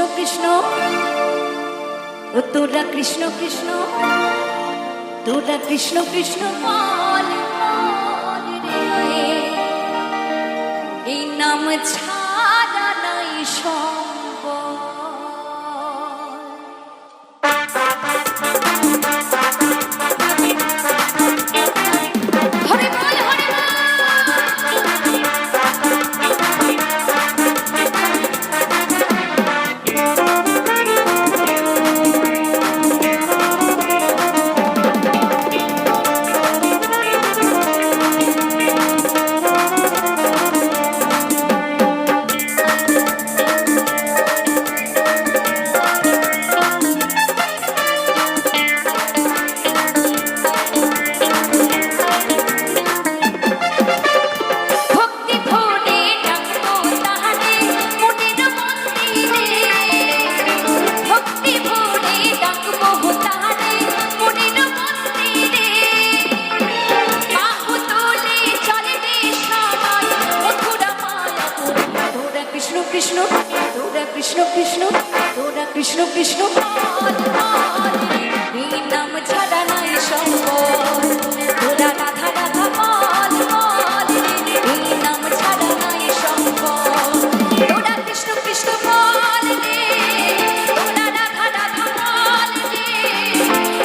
কৃষ্ণ কৃষ্ণ। ও তোরা কৃষ্ণ কৃষ্ণ। তোরা কৃষ্ণ কৃষ্ণ এই নাম ছাড়া নাই সম্পদ। কৃষ্ণ তোরা কৃষ্ণ কৃষ্ণ নাম ছাড়া নাই সম্পদ। তোরা রাধা রাধা নাম ছাড়া নাই সম্পদ। তোরা কৃষ্ণ কৃষ্ণ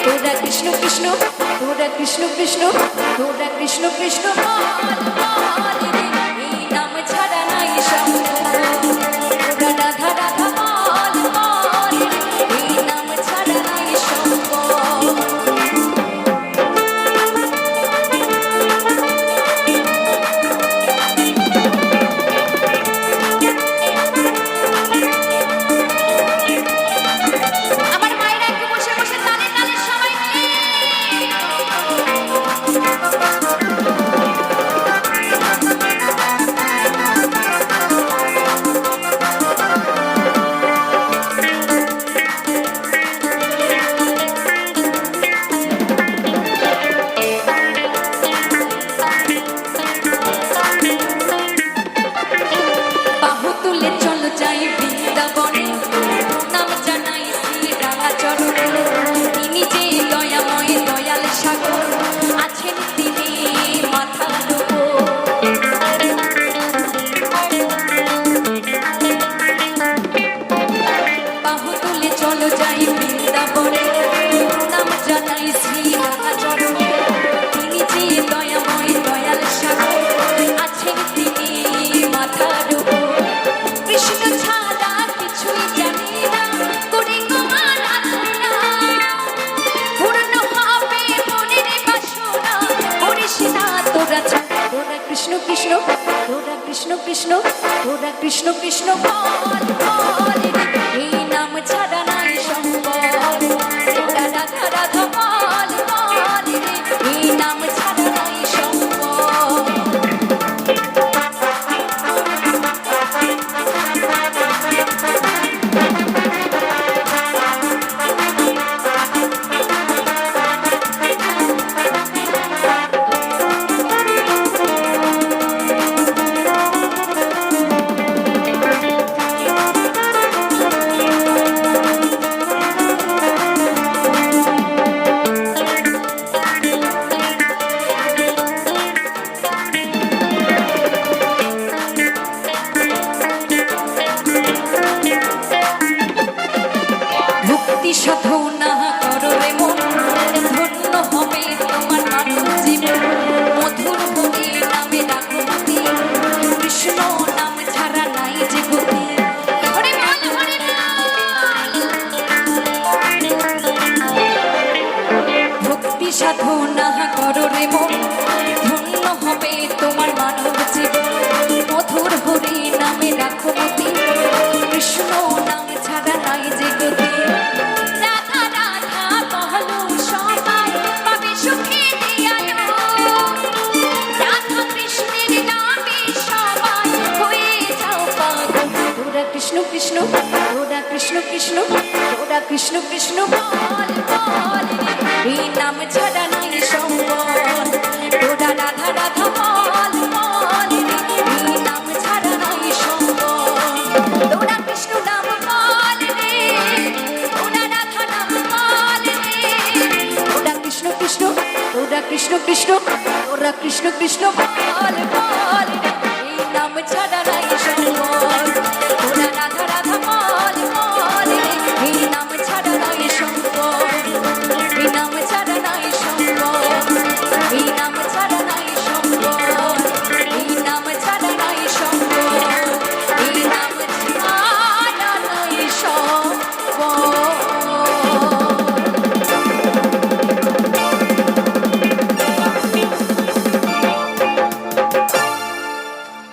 তোরা কৃষ্ণ কৃষ্ণ তোরা কৃষ্ণ কৃষ্ণ তোরা কৃষ্ণ কৃষ্ণ কৃষ্ণ কৃষ্ণ রাধা কৃষ্ণ কৃষ্ণ ধন্য হবে তোমার মানব নামে রাখো কৃষ্ণ নাম ছাড়া নাই যে কৃষ্ণ কৃষ্ণ রাধা কৃষ্ণ কৃষ্ণ রাধা কৃষ্ণ কৃষ্ণ, বল বল। নাম ছাড়া নাই সম্পদ তোরা রাধা রাধা বল বল নাম ছাড়া নাই সম্পদ তোরা কৃষ্ণ নাম বল, রে তোরা রাধা নাম বল, রে তোরা কৃষ্ণ কৃষ্ণ তোরা কৃষ্ণ কৃষ্ণ তোরা কৃষ্ণ কৃষ্ণ বল বল।